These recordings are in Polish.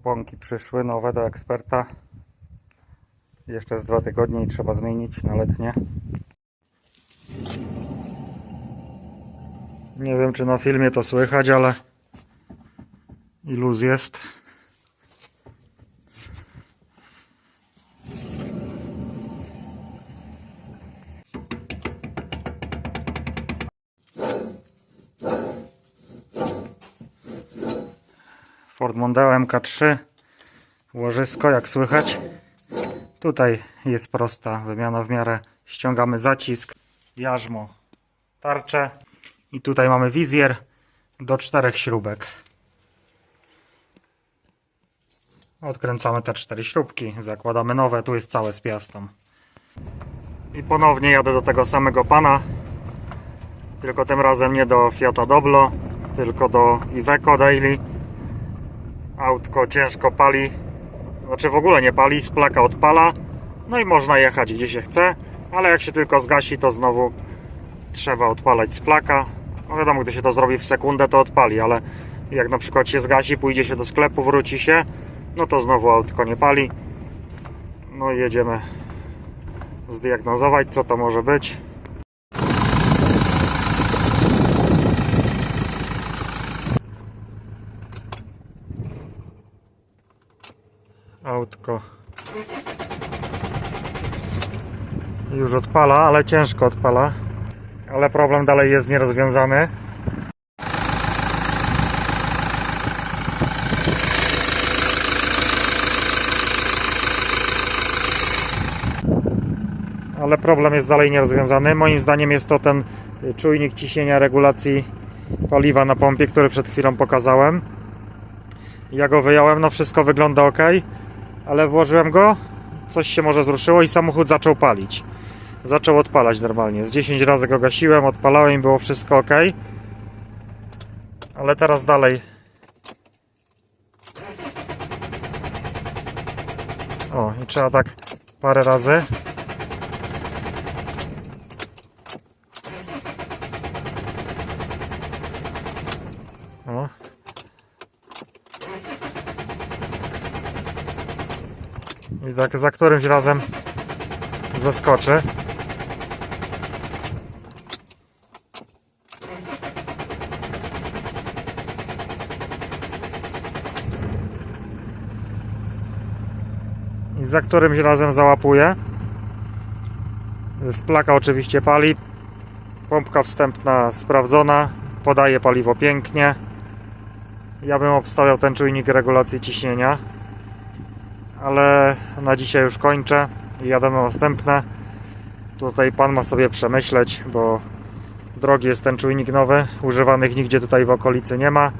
Oponki przyszły nowe do eksperta. Jeszcze z dwa tygodnie i trzeba zmienić na letnie. Nie wiem czy na filmie to słychać, ale i luz jest. Ford Mondeo MK3 łożysko jak słychać. Tutaj jest prosta wymiana w miarę. Ściągamy zacisk jarzmo tarczę. I tutaj mamy wizjer do czterech śrubek. Odkręcamy te cztery śrubki zakładamy nowe, tu jest całe z piastą. I ponownie jadę do tego samego pana. Tylko tym razem nie do Fiata Doblo tylko do Iveco Daily autko ciężko pali, znaczy w ogóle nie pali, splaka odpala, no i można jechać gdzie się chce, ale jak się tylko zgasi, to znowu trzeba odpalać splaka. No wiadomo, gdy się to zrobi w sekundę, to odpali, ale jak na przykład się zgasi, pójdzie się do sklepu, wróci się, no to znowu autko nie pali. No i jedziemy zdiagnozować, co to może być. Autko już odpala, ale ciężko odpala. Ale problem dalej jest nierozwiązany. Ale problem jest dalej nierozwiązany. Moim zdaniem jest to ten czujnik ciśnienia regulacji paliwa na pompie, który przed chwilą pokazałem. Ja go wyjąłem, no wszystko wygląda ok, ale włożyłem go, coś się może zruszyło i samochód zaczął palić. Zaczął odpalać normalnie. Z 10 razy go gasiłem, odpalałem i było wszystko ok. Ale teraz dalej. O, i trzeba tak parę razy. I tak za którymś razem zaskoczy. I za którymś razem załapuje. Splaka oczywiście pali. Pompka wstępna sprawdzona. Podaje paliwo pięknie. Ja bym obstawiał ten czujnik regulacji ciśnienia ale na dzisiaj już kończę i jadę na następne. Tutaj pan ma sobie przemyśleć, bo drogi jest ten czujnik nowy, używanych nigdzie tutaj w okolicy nie ma,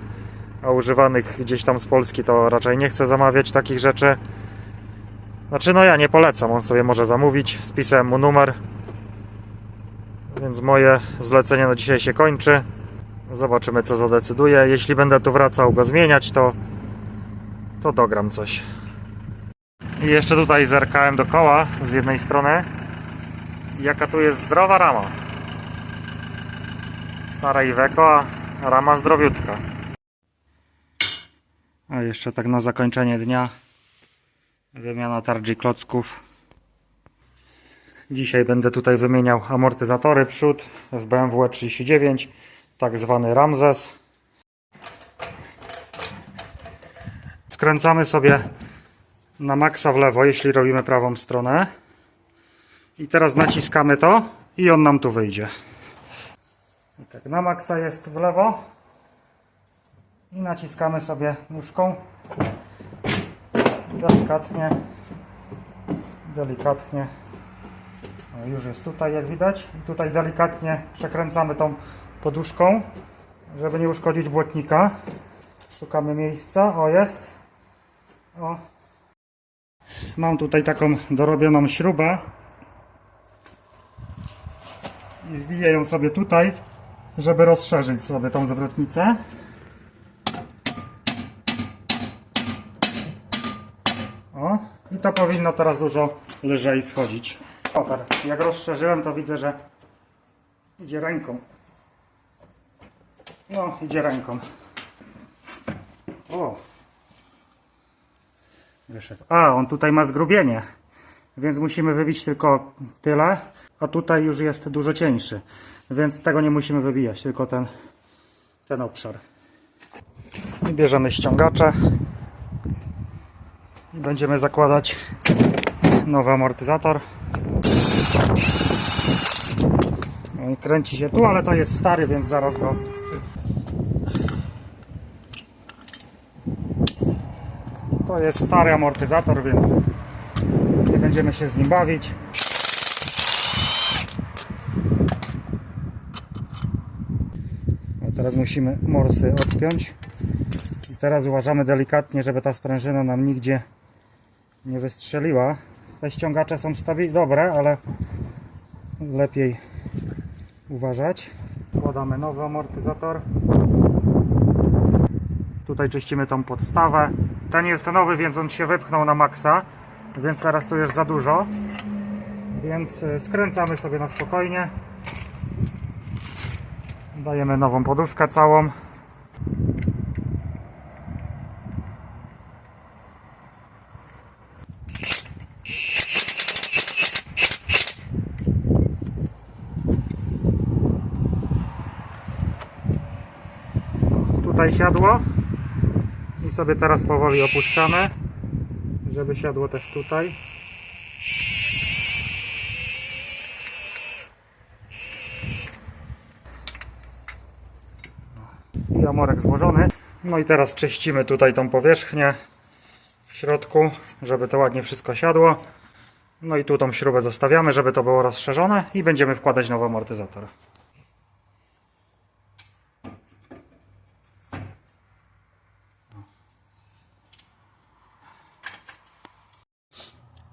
a używanych gdzieś tam z Polski to raczej nie chcę zamawiać takich rzeczy. Znaczy no ja nie polecam, on sobie może zamówić, spisałem mu numer, więc moje zlecenie na dzisiaj się kończy. Zobaczymy co zadecyduje. Jeśli będę tu wracał go zmieniać, to, to dogram coś. I jeszcze tutaj zerkałem dookoła z jednej strony. Jaka tu jest zdrowa rama. Stara Iveco, a rama zdrowiutka. A jeszcze tak na zakończenie dnia wymiana tarczy klocków. Dzisiaj będę tutaj wymieniał amortyzatory przód w BMW 39, tak zwany Ramses. Skręcamy sobie na maksa w lewo, jeśli robimy prawą stronę. I teraz naciskamy to i on nam tu wyjdzie. I tak, na maksa jest w lewo. I naciskamy sobie nóżką. Delikatnie. Delikatnie. Już jest tutaj, jak widać. I tutaj delikatnie przekręcamy tą poduszką, żeby nie uszkodzić błotnika. Szukamy miejsca. O, jest. O, Mam tutaj taką dorobioną śrubę i wbiję ją sobie tutaj, żeby rozszerzyć sobie tą zwrotnicę. O, i to powinno teraz dużo lżej schodzić. O, teraz jak rozszerzyłem, to widzę, że idzie ręką. No, idzie ręką. O, wyszedł. A, on tutaj ma zgrubienie, więc musimy wybić tylko tyle, a tutaj już jest dużo cieńszy, więc tego nie musimy wybijać, tylko ten, ten obszar. I bierzemy ściągacze i będziemy zakładać nowy amortyzator. On kręci się tu, ale to jest stary, więc zaraz go To jest stary amortyzator, więc nie będziemy się z nim bawić. No teraz musimy morsy odpiąć. I teraz uważamy delikatnie, żeby ta sprężyna nam nigdzie nie wystrzeliła. Te ściągacze są stabilne, dobre, ale lepiej uważać. Wkładamy nowy amortyzator. Tutaj czyścimy tą podstawę. Ten jest nowy, więc on się wypchnął na maksa, więc teraz tu jest za dużo. Więc y, skręcamy sobie na spokojnie. Dajemy nową poduszkę całą. Tutaj siadło sobie teraz powoli opuszczamy, żeby siadło też tutaj. I amorek złożony. No i teraz czyścimy tutaj tą powierzchnię w środku, żeby to ładnie wszystko siadło. No i tu tą śrubę zostawiamy, żeby to było rozszerzone i będziemy wkładać nowy amortyzator.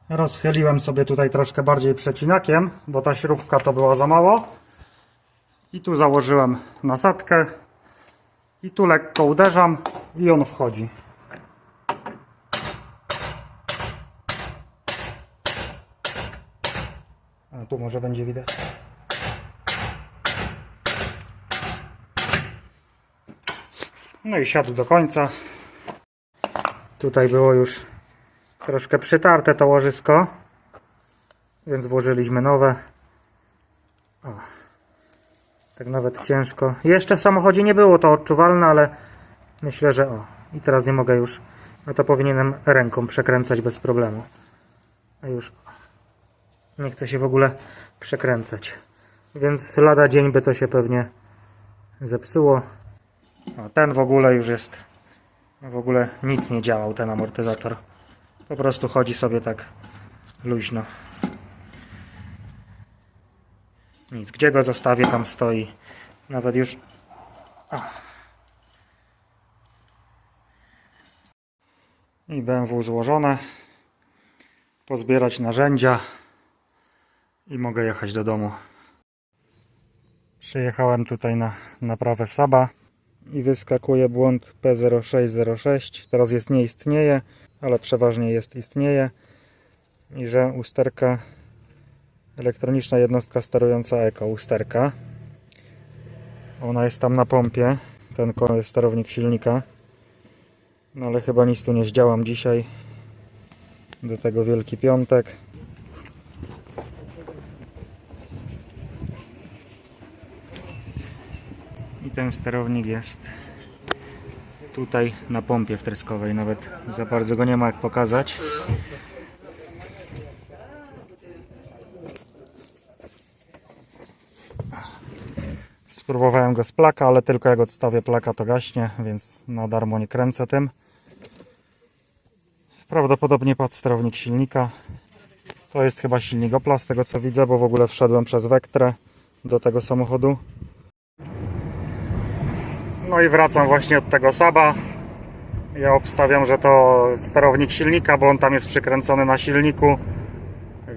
Rozchyliłem sobie tutaj troszkę bardziej przecinakiem, bo ta śrubka to była za mało. I tu założyłem nasadkę. I tu lekko uderzam i on wchodzi. A tu może będzie widać. No i siadł do końca. Tutaj było już troszkę przytarte to łożysko, więc włożyliśmy nowe. O, tak nawet ciężko. Jeszcze w samochodzie nie było to odczuwalne, ale myślę, że o. I teraz nie mogę już, no to powinienem ręką przekręcać bez problemu. A już nie chce się w ogóle przekręcać. Więc lada dzień by to się pewnie zepsuło. O, ten w ogóle już jest, w ogóle nic nie działał ten amortyzator. Po prostu chodzi sobie tak luźno. Nic, gdzie go zostawię, tam stoi. Nawet już. O. I BMW złożone. Pozbierać narzędzia. I mogę jechać do domu. Przyjechałem tutaj na naprawę Saba i wyskakuje błąd P0606. Teraz jest nie istnieje, ale przeważnie jest istnieje. I że usterka, elektroniczna jednostka sterująca eko, usterka. Ona jest tam na pompie, ten sterownik silnika. No ale chyba nic tu nie zdziałam dzisiaj. Do tego Wielki Piątek. Ten sterownik jest tutaj na pompie wtryskowej. Nawet za bardzo go nie ma jak pokazać. Spróbowałem go z plaka, ale tylko jak odstawię plaka to gaśnie, więc na darmo nie kręcę tym. Prawdopodobnie padł sterownik silnika. To jest chyba silnik Opla z tego co widzę, bo w ogóle wszedłem przez Vectrę do tego samochodu. No i wracam właśnie od tego Saba. Ja obstawiam, że to sterownik silnika, bo on tam jest przykręcony na silniku,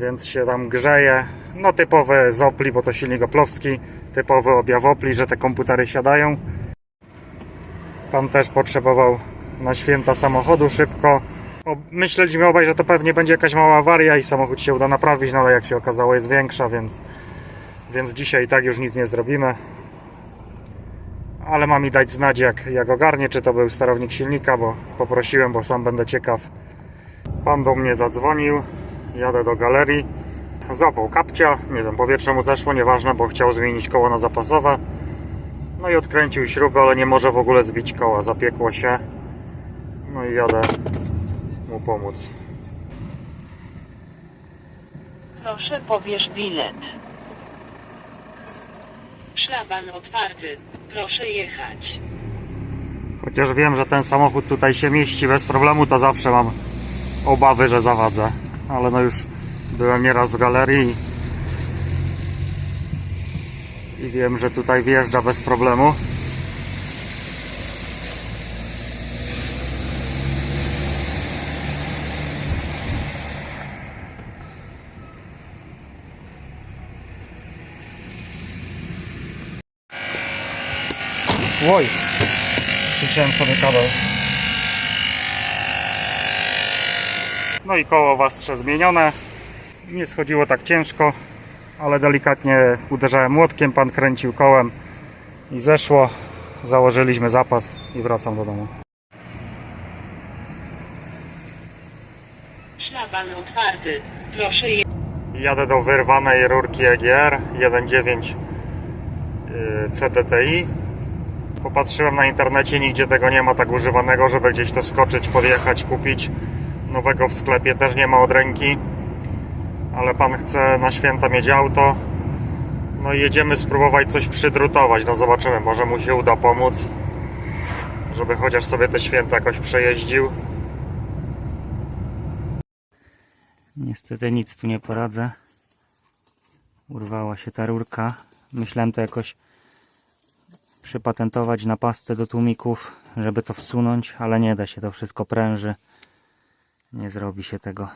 więc się tam grzeje. No typowy z Opli, bo to silnik oplowski, typowy objaw Opli, że te komputery siadają. Pan też potrzebował na święta samochodu szybko. Myśleliśmy obaj, że to pewnie będzie jakaś mała awaria i samochód się uda naprawić, no ale jak się okazało jest większa, więc, więc dzisiaj i tak już nic nie zrobimy ale ma mi dać znać jak, jak ogarnie, czy to był sterownik silnika, bo poprosiłem, bo sam będę ciekaw. Pan do mnie zadzwonił, jadę do galerii. Zapał kapcia, nie wiem, powietrze mu zeszło, nieważne, bo chciał zmienić koło na zapasowe. No i odkręcił śrubę, ale nie może w ogóle zbić koła, zapiekło się. No i jadę mu pomóc. Proszę pobierz bilet. Szlaban otwarty. Proszę jechać. Chociaż wiem, że ten samochód tutaj się mieści bez problemu, to zawsze mam obawy, że zawadzę. Ale no już byłem nieraz w galerii i wiem, że tutaj wjeżdża bez problemu. Oj, przyciąłem sobie kabel. No i koło wastrze zmienione. Nie schodziło tak ciężko, ale delikatnie uderzałem młotkiem, pan kręcił kołem i zeszło. Założyliśmy zapas i wracam do domu. Szlaban otwarty. Proszę je... Jadę do wyrwanej rurki EGR 1.9 yy, CTTI. Popatrzyłem na internecie, nigdzie tego nie ma tak używanego, żeby gdzieś to skoczyć, podjechać, kupić. Nowego w sklepie też nie ma od ręki. Ale pan chce na święta mieć auto. No i jedziemy spróbować coś przydrutować. No zobaczymy, może mu się uda pomóc. Żeby chociaż sobie te święta jakoś przejeździł. Niestety nic tu nie poradzę. Urwała się ta rurka. Myślałem to jakoś przypatentować na pastę do tłumików, żeby to wsunąć, ale nie da się, to wszystko pręży. Nie zrobi się tego.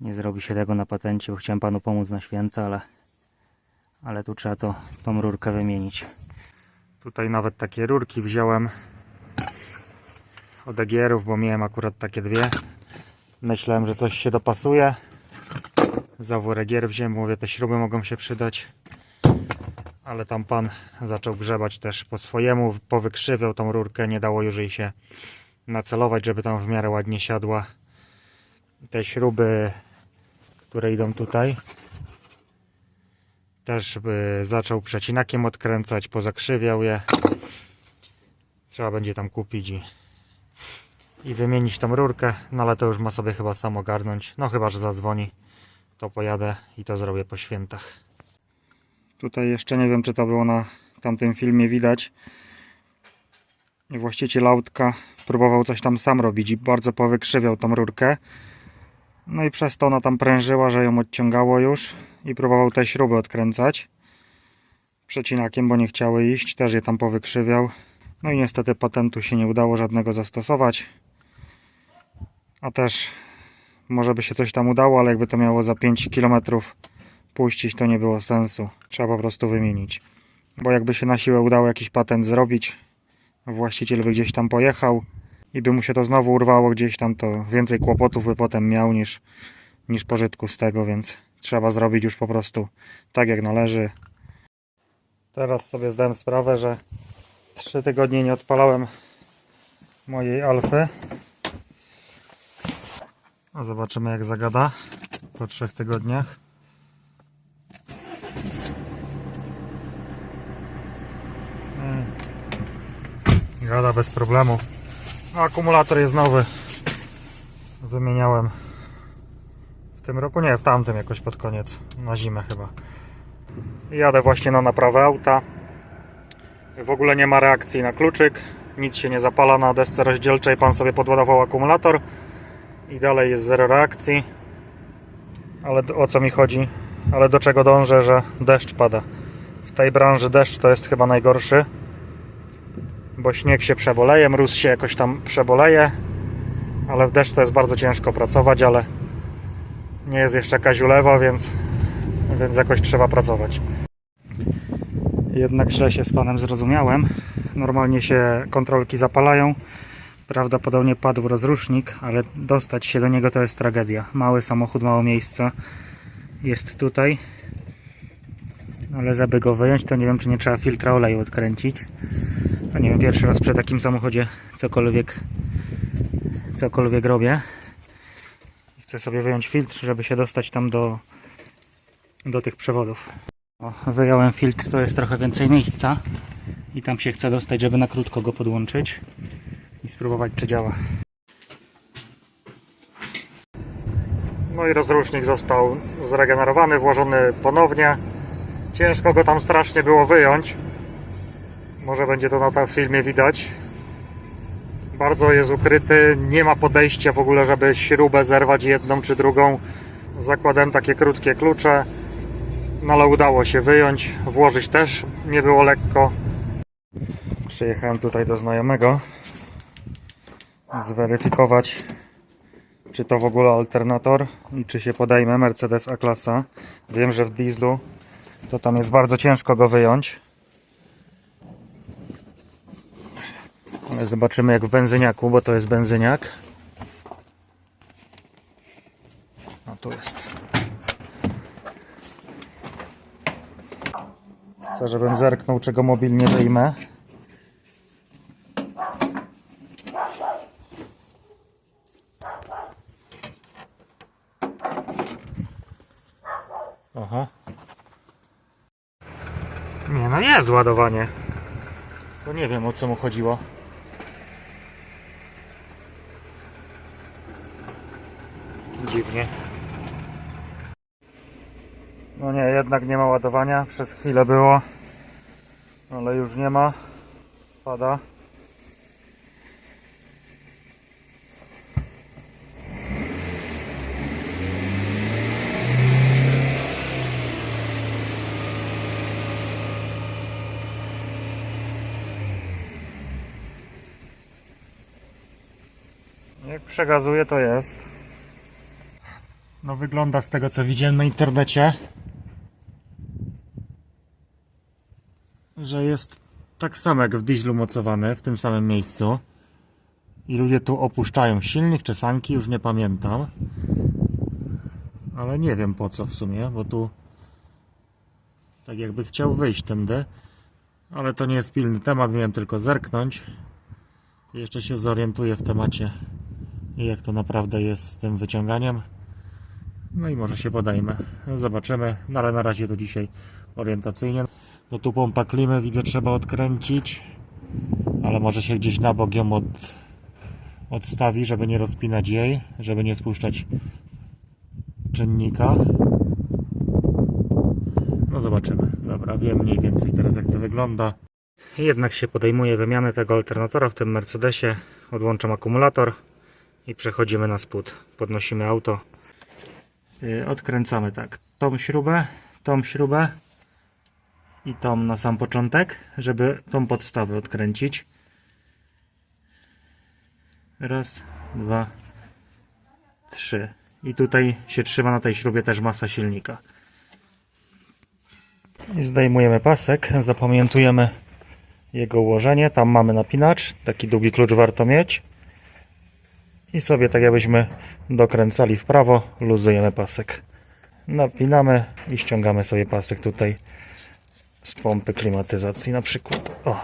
Nie zrobi się tego na patencie, bo chciałem panu pomóc na święta, ale, ale tu trzeba to, tą rurkę wymienić. Tutaj nawet takie rurki wziąłem od EGR-ów, bo miałem akurat takie dwie. Myślałem, że coś się dopasuje. Zawór EGR wziąłem, mówię, te śruby mogą się przydać. Ale tam pan zaczął grzebać też po swojemu, powykrzywiał tą rurkę, nie dało już jej się nacelować, żeby tam w miarę ładnie siadła. Te śruby, które idą tutaj, też by zaczął przecinakiem odkręcać, pozakrzywiał je. Trzeba będzie tam kupić i i wymienić tą rurkę, no ale to już ma sobie chyba sam ogarnąć. No chyba, że zadzwoni, to pojadę i to zrobię po świętach. Tutaj jeszcze nie wiem, czy to było na tamtym filmie widać. Właściciel autka próbował coś tam sam robić i bardzo powykrzywiał tą rurkę. No i przez to ona tam prężyła, że ją odciągało już i próbował te śruby odkręcać przecinakiem, bo nie chciały iść, też je tam powykrzywiał. No i niestety patentu się nie udało żadnego zastosować. A też może by się coś tam udało, ale jakby to miało za 5 km puścić, to nie było sensu. Trzeba po prostu wymienić. Bo jakby się na siłę udało jakiś patent zrobić, właściciel by gdzieś tam pojechał i by mu się to znowu urwało gdzieś tam, to więcej kłopotów by potem miał niż, niż pożytku z tego, więc trzeba zrobić już po prostu tak jak należy. Teraz sobie zdałem sprawę, że 3 tygodnie nie odpalałem mojej alfy. A zobaczymy jak zagada po 3 tygodniach. Gada bez problemu. Akumulator jest nowy. Wymieniałem w tym roku, nie, w tamtym jakoś pod koniec, na zimę chyba. Jadę właśnie na naprawę auta. W ogóle nie ma reakcji na kluczyk, nic się nie zapala na desce rozdzielczej. Pan sobie podładował akumulator i dalej jest zero reakcji. Ale o co mi chodzi? Ale do czego dążę, że deszcz pada. W tej branży deszcz to jest chyba najgorszy, bo śnieg się przeboleje, mróz się jakoś tam przeboleje, ale w deszcz to jest bardzo ciężko pracować, ale nie jest jeszcze jakaś ulewa, więc, więc jakoś trzeba pracować. Jednak źle się z panem zrozumiałem. Normalnie się kontrolki zapalają. Prawdopodobnie padł rozrusznik, ale dostać się do niego to jest tragedia. Mały samochód, mało miejsca. Jest tutaj. Ale żeby go wyjąć, to nie wiem, czy nie trzeba filtra oleju odkręcić. To nie wiem, pierwszy raz przy takim samochodzie cokolwiek cokolwiek robię. Chcę sobie wyjąć filtr, żeby się dostać tam do, do tych przewodów. O, wyjąłem filtr, to jest trochę więcej miejsca. I tam się chcę dostać, żeby na krótko go podłączyć i spróbować, czy działa. No i rozrusznik został zregenerowany, włożony ponownie. Ciężko go tam strasznie było wyjąć. Może będzie to na tym filmie widać. Bardzo jest ukryty, nie ma podejścia w ogóle, żeby śrubę zerwać jedną czy drugą. Zakładałem takie krótkie klucze, no ale udało się wyjąć, włożyć też nie było lekko. Przyjechałem tutaj do znajomego zweryfikować czy to w ogóle alternator i czy się podejmę Mercedes A-klasa. Wiem, że w dieslu to tam jest bardzo ciężko go wyjąć. Zobaczymy jak w benzyniaku, bo to jest benzyniak. No tu jest. Chcę, żebym zerknął, czego mobilnie wyjmę. Aha. Nie, no jest ładowanie. To nie wiem o co mu chodziło. Dziwnie. No nie, jednak nie ma ładowania. Przez chwilę było. Ale już nie ma. Spada. Jak przegazuje to jest. No wygląda z tego co widziałem na internecie, że jest tak samo jak w dieslu mocowane w tym samym miejscu. I ludzie tu opuszczają silnik czy sanki, już nie pamiętam. Ale nie wiem po co w sumie, bo tu tak jakby chciał wyjść tędy. Ale to nie jest pilny temat, miałem tylko zerknąć. Jeszcze się zorientuję w temacie i jak to naprawdę jest z tym wyciąganiem. No i może się podajmy. Zobaczymy, no ale na razie to dzisiaj orientacyjnie. No tu pompa klimy widzę trzeba odkręcić, ale może się gdzieś na bok ją od, odstawi, żeby nie rozpinać jej, żeby nie spuszczać czynnika. No zobaczymy. Dobra, wiem mniej więcej teraz jak to wygląda. Jednak się podejmuje wymiany tego alternatora w tym Mercedesie. Odłączam akumulator i przechodzimy na spód. Podnosimy auto. Yy, Odkręcamy tak. Tą śrubę, tą śrubę i tą na sam początek, żeby tą podstawę odkręcić. Raz, dwa, trzy. I tutaj się trzyma na tej śrubie też masa silnika. I zdejmujemy pasek, zapamiętujemy jego ułożenie. Tam mamy napinacz, taki długi klucz warto mieć. I sobie tak jakbyśmy dokręcali w prawo, luzujemy pasek. Napinamy i ściągamy sobie pasek tutaj z pompy klimatyzacji na przykład. O.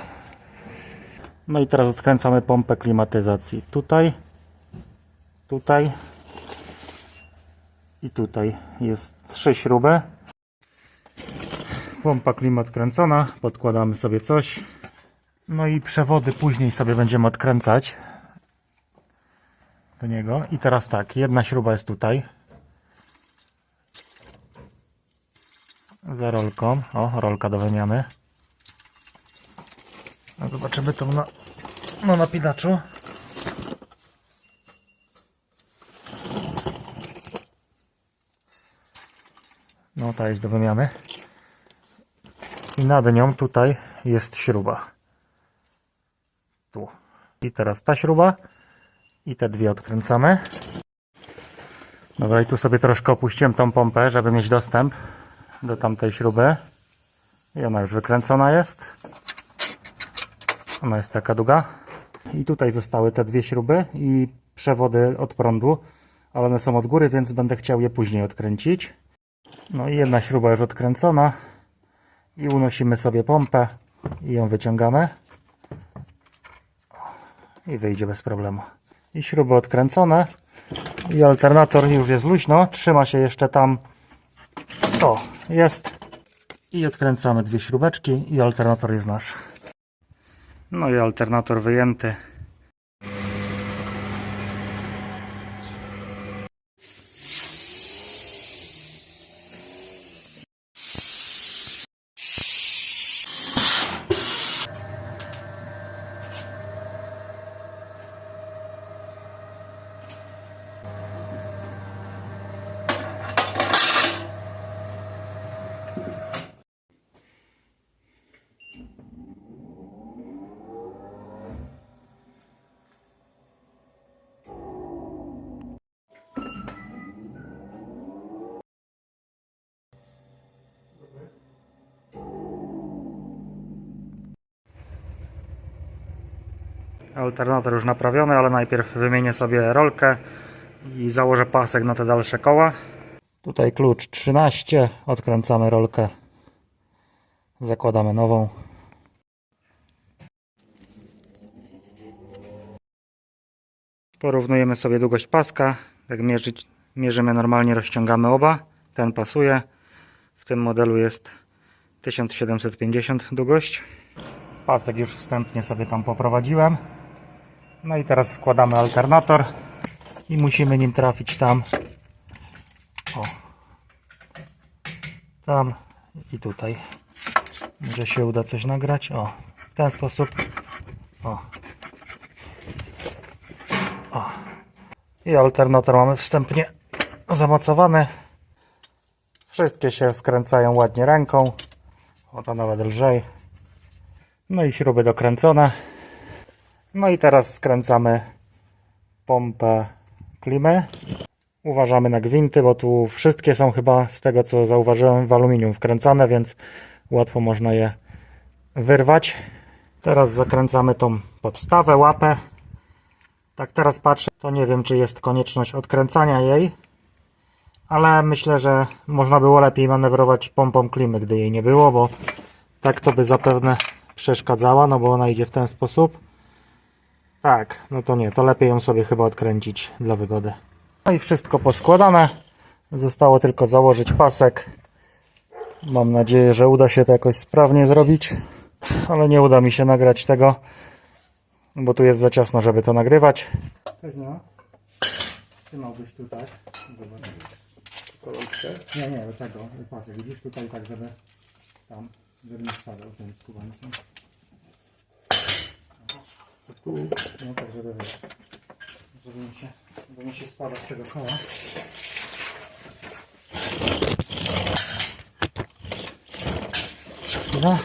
No i teraz odkręcamy pompę klimatyzacji tutaj, tutaj i tutaj. Jest trzy śruby. Pompa klimat kręcona, podkładamy sobie coś. No i przewody później sobie będziemy odkręcać do niego. I teraz tak, jedna śruba jest tutaj. Za rolką. O, rolka do wymiany. A zobaczymy to na, na napinaczu. No, ta jest do wymiany. I nad nią tutaj jest śruba. Tu. I teraz ta śruba. I te dwie odkręcamy. Dobra, i tu sobie troszkę opuściłem tą pompę, żeby mieć dostęp do tamtej śruby. I ona już wykręcona jest. Ona jest taka długa. I tutaj zostały te dwie śruby i przewody od prądu, ale one są od góry, więc będę chciał je później odkręcić. No i jedna śruba już odkręcona. I unosimy sobie pompę i ją wyciągamy. I wyjdzie bez problemu. I śruby odkręcone. I alternator już jest luźno. Trzyma się jeszcze tam. O, jest. I odkręcamy dwie śrubeczki i alternator jest nasz. No i alternator wyjęty. Alternator już naprawiony, ale najpierw wymienię sobie rolkę i założę pasek na te dalsze koła. Tutaj klucz 13, odkręcamy rolkę, zakładamy nową. Porównujemy sobie długość paska, jak mierzyć, mierzymy normalnie, rozciągamy oba, ten pasuje. W tym modelu jest 1750 długość. Pasek już wstępnie sobie tam poprowadziłem. No i teraz wkładamy alternator i musimy nim trafić tam. O. Tam i tutaj. Może się uda coś nagrać. O, w ten sposób. O. O. I alternator mamy wstępnie zamocowany. Wszystkie się wkręcają ładnie ręką. O, to nawet lżej. No i śruby dokręcone. No i teraz skręcamy pompę klimy. Uważamy na gwinty, bo tu wszystkie są chyba z tego co zauważyłem w aluminium wkręcane, więc łatwo można je wyrwać. Teraz zakręcamy tą podstawę, łapę. Tak teraz patrzę, to nie wiem czy jest konieczność odkręcania jej, ale myślę, że można było lepiej manewrować pompą klimy, gdy jej nie było, bo tak to by zapewne przeszkadzała, no bo ona idzie w ten sposób. Tak, no to nie, to lepiej ją sobie chyba odkręcić dla wygody. No i wszystko poskładane. Zostało tylko założyć pasek. Mam nadzieję, że uda się to jakoś sprawnie zrobić, ale nie uda mi się nagrać tego, bo tu jest za ciasno, żeby to nagrywać. Pewnie. Trzymałbyś tu tak. Zobacz. Nie, nie, do tego pasek. Widzisz tutaj tak, żeby tam, żeby nie spadał skubańcem. Tu, no tak, żeby wiesz, żeby mi się, żeby mi się spada z tego koła. Chwila.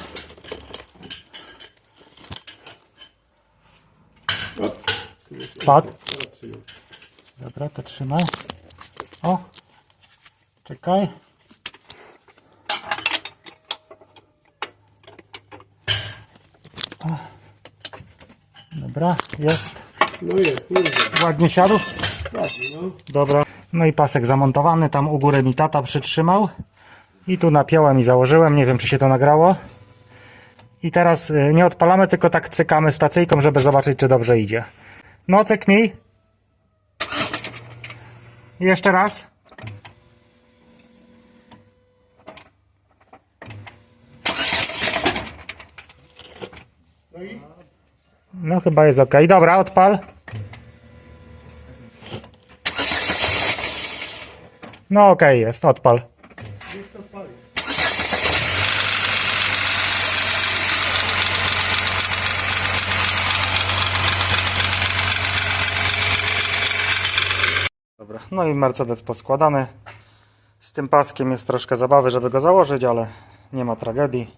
Spadł. Dobra, to trzymaj. O, czekaj. Dobra, jest. No jest, kurde. Ładnie siadł. Ładnie, no. Dobra. No i pasek zamontowany, tam u góry mi tata przytrzymał. I tu napiąłem i założyłem, nie wiem czy się to nagrało. I teraz y, nie odpalamy, tylko tak cykamy stacyjką, żeby zobaczyć czy dobrze idzie. No cyknij. Jeszcze raz. No chyba jest ok. Dobra, odpal. No ok jest, odpal. Dobra, no i Mercedes poskładany. Z tym paskiem jest troszkę zabawy, żeby go założyć, ale nie ma tragedii.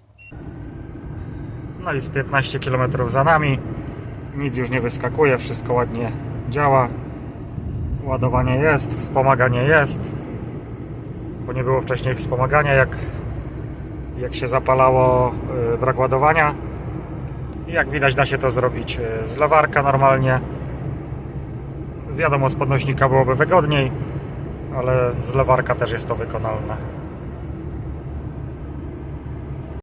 No i z 15 km za nami. Nic już nie wyskakuje, wszystko ładnie działa. Ładowanie jest, wspomaganie jest. Bo nie było wcześniej wspomagania, jak, jak się zapalało, yy, brak ładowania. I jak widać da się to zrobić yy, z lewarka normalnie. Wiadomo, z podnośnika byłoby wygodniej, ale z lewarka też jest to wykonalne.